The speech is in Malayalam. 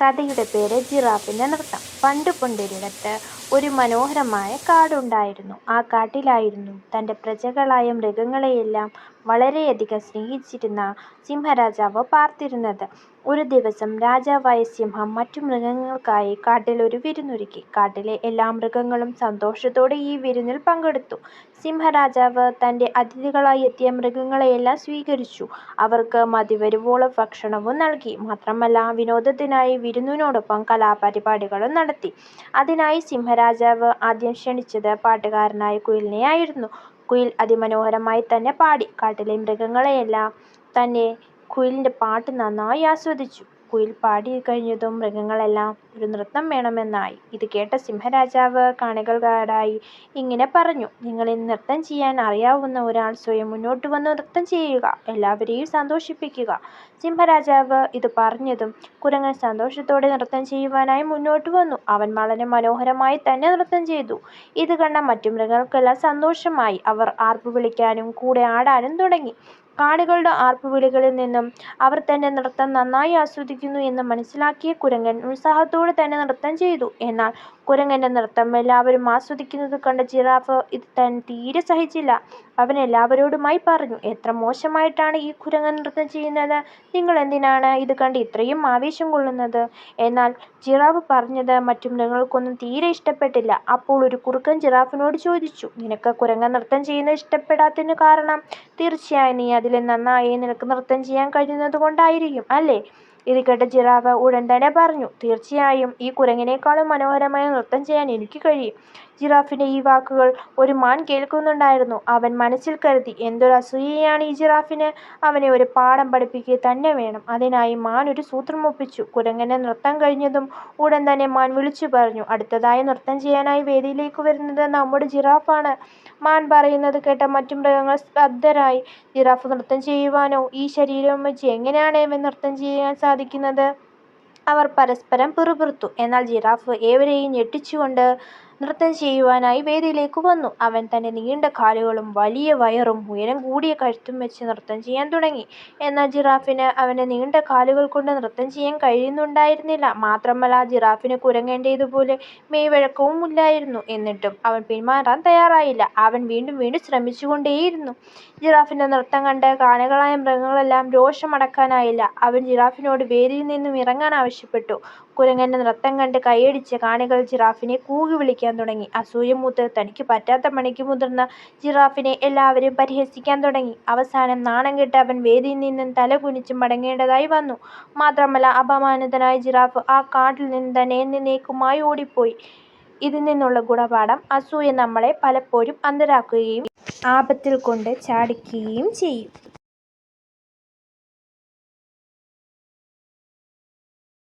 കഥയുടെ പേര് ജിറാഫിന്റെ നൃത്തം. പണ്ട് പണ്ടൊരിടത്ത് ഒരു മനോഹരമായ കാടുണ്ടായിരുന്നു. ആ കാട്ടിലായിരുന്നു തന്റെ പ്രജകളായ മൃഗങ്ങളെയെല്ലാം വളരെയധികം സ്നേഹിച്ചിരുന്ന സിംഹരാജാവ് പാർത്തിരുന്നത്. ഒരു ദിവസം രാജാവായ സിംഹം മറ്റു മൃഗങ്ങൾക്കായി കാട്ടിൽ ഒരു വിരുന്നൊരുക്കി. കാട്ടിലെ എല്ലാ മൃഗങ്ങളും സന്തോഷത്തോടെ ഈ വിരുന്നിൽ പങ്കെടുത്തു. സിംഹരാജാവ് തന്റെ അതിഥികളായി എത്തിയ മൃഗങ്ങളെയെല്ലാം സ്വീകരിച്ചു. അവർക്ക് മതിവരുവോളം ഭക്ഷണവും നൽകി. മാത്രമല്ല വിനോദത്തിനായി വിരുന്നിനോടൊപ്പം കലാപരിപാടികളും നടത്തി. അതിനായി സിംഹരാജാവ് ആദ്യം ക്ഷണിച്ചത് പാട്ടുകാരനായ കുയിലിനെയായിരുന്നു. കുയിൽ അതിമനോഹരമായി തന്നെ പാടി. കാട്ടിലെ മൃഗങ്ങളെല്ലാം തന്നെ കുയിലിന്റെ പാട്ട് നന്നായി ആസ്വദിച്ചു. കുയിൽ പാടിക്കഴിഞ്ഞതും മൃഗങ്ങളെല്ലാം ഒരു നൃത്തം വേണമെന്നായി. ഇത് കേട്ട സിംഹരാജാവ് കാണികളോടായി ഇങ്ങനെ പറഞ്ഞു. "നിങ്ങളിൽ നൃത്തം ചെയ്യാൻ അറിയാവുന്ന ഒരാൾ സ്വയം മുന്നോട്ട് വന്ന് നൃത്തം ചെയ്യുക. എല്ലാവരെയും സന്തോഷിപ്പിക്കുക. " സിംഹരാജാവ് ഇത് പറഞ്ഞതും കുരങ്ങൻ സന്തോഷത്തോടെ നൃത്തം ചെയ്യുവാനായി മുന്നോട്ട് വന്നു. അവൻ വളരെ മനോഹരമായി തന്നെ നൃത്തം ചെയ്തു. ഇത് കണ്ട മറ്റു മൃഗങ്ങൾക്കെല്ലാം സന്തോഷമായി. അവർ ആർപ്പ് വിളിക്കാനും കൂടെ ആടാനും തുടങ്ങി. കാണികളുടെ ആർപ്പുവിളികളിൽ നിന്നും അവർ തന്റെ നൃത്തം നന്നായി ആസ്വദിക്കുന്നു എന്ന് മനസ്സിലാക്കിയ കുരങ്ങൻ ഉത്സാഹത്തോടെ തന്നെ നൃത്തം ചെയ്തു. എന്നാൽ കുരങ്ങന്റെ നൃത്തം എല്ലാവരും ആസ്വദിക്കുന്നത് കണ്ട ജിറാഫ് ഇത് തീരെ സഹിച്ചില്ല. അവൻ എല്ലാവരോടുമായി പറഞ്ഞു "എത്ര മോശമായിട്ടാണ് ഈ കുരങ്ങൻ നൃത്തം ചെയ്യുന്നത്. നിങ്ങൾ എന്തിനാണ് ഇത് കണ്ട് ഇത്രയും ആവേശം കൊള്ളുന്നത്? " എന്നാൽ ജിറാഫ് പറഞ്ഞത് മറ്റു മൃഗങ്ങൾക്കൊന്നും തീരെ ഇഷ്ടപ്പെട്ടില്ല. അപ്പോൾ ഒരു കുറുക്കൻ ജിറാഫിനോട് ചോദിച്ചു "നിനക്ക് കുരങ്ങൻ നൃത്തം ചെയ്യുന്നത് ഇഷ്ടപ്പെടാത്തതിന് കാരണം തീർച്ചയായും നീ അതിൽ നന്നായി നിനക്ക് നൃത്തം ചെയ്യാൻ കഴിയുന്നത് കൊണ്ടായിരിക്കും അല്ലേ? " ഇത് കേട്ട ജിറാഫ് ഉടൻ തന്നെ പറഞ്ഞു "തീർച്ചയായും ഈ കുരങ്ങിനേക്കാളും മനോഹരമായ നൃത്തം ചെയ്യാൻ എനിക്ക് കഴിയും. " ജിറാഫിന്റെ ഈ വാക്കുകൾ ഒരു മാൻ കേൾക്കുന്നുണ്ടായിരുന്നു. അവൻ മനസ്സിൽ കരുതി "എന്തൊരു അസൂയയാണ് ഈ ജിറാഫിന്. അവനെ ഒരു പാഠം പഠിപ്പിക്കുക തന്നെ വേണം. " അതിനായി മാൻ ഒരു സൂത്രം ഒപ്പിച്ചു. കുരങ്ങനെ നൃത്തം കഴിഞ്ഞതും ഉടൻ തന്നെ മാൻ വിളിച്ചു പറഞ്ഞു "അടുത്തതായി നൃത്തം ചെയ്യാനായി വേദിയിലേക്ക് വരുന്നത് നമ്മുടെ ജിറാഫാണ്. " മാൻ പറയുന്നത് കേട്ട മറ്റു മൃഗങ്ങൾ സ്തബ്ധരായി. ജിറാഫ് നൃത്തം ചെയ്യുവാനോ? ഈ ശരീരം വെച്ച് എങ്ങനെയാണ് ഇവൻ നൃത്തം ചെയ്യാൻ സാധിക്കുന്നത്? അവർ പരസ്പരം പിറുപിറുത്തു. എന്നാൽ ജിറാഫ് ഏവരെയും ഞെട്ടിച്ചുകൊണ്ട് നൃത്തം ചെയ്യുവാനായി വേദിയിലേക്ക് വന്നു. അവൻ തന്റെ നീണ്ട കാലുകളും വലിയ വയറും ഉയരം കൂടിയ കഴുത്തും വെച്ച് നൃത്തം ചെയ്യാൻ തുടങ്ങി. എന്നാൽ ജിറാഫിന് അവന്റെ നീണ്ട കാലുകൾ കൊണ്ട് നൃത്തം ചെയ്യാൻ കഴിയുന്നുണ്ടായിരുന്നില്ല. മാത്രമല്ല ജിറാഫിന് കുരങ്ങേണ്ടതുപോലെ മെയ്വഴക്കവും ഇല്ലായിരുന്നു. എന്നിട്ടും അവൻ പിന്മാറാൻ തയ്യാറായില്ല. അവൻ വീണ്ടും വീണ്ടും ശ്രമിച്ചുകൊണ്ടേയിരുന്നു. ജിറാഫിന്റെ നൃത്തം കണ്ട് കാണികളായ മൃഗങ്ങളെല്ലാം രോഷമടക്കാനായില്ല. അവൻ ജിറാഫിനോട് വേദിയിൽ നിന്നും ഇറങ്ങാൻ ആവശ്യപ്പെട്ടു. കുരങ്ങന്റെ നൃത്തം കണ്ട് കൈയടിച്ച് കാണികൾ ജിറാഫിനെ കൂകി വിളിക്കാൻ തുടങ്ങി. അസൂയ മൂത്ത് തനിക്ക് പറ്റാത്ത പണിക്ക് മുതിർന്ന ജിറാഫിനെ എല്ലാവരും പരിഹസിക്കാൻ തുടങ്ങി. അവസാനം നാണം കെട്ട് അവൻ വേദിയിൽ നിന്നും തല കുനിച്ച് മടങ്ങേണ്ടതായി വന്നു. മാത്രമല്ല അപമാനിതനായ ജിറാഫ് ആ കാട്ടിൽ നിന്ന് തന്നെ എന്നെന്നേക്കുമായി ഓടിപ്പോയി. ഇതിൽ നിന്നുള്ള ഗുണപാഠം അസൂയ നമ്മളെ പലപ്പോഴും അന്ധരാക്കുകയും ആപത്തിൽ കൊണ്ട് ചാടിക്കുകയും ചെയ്യും.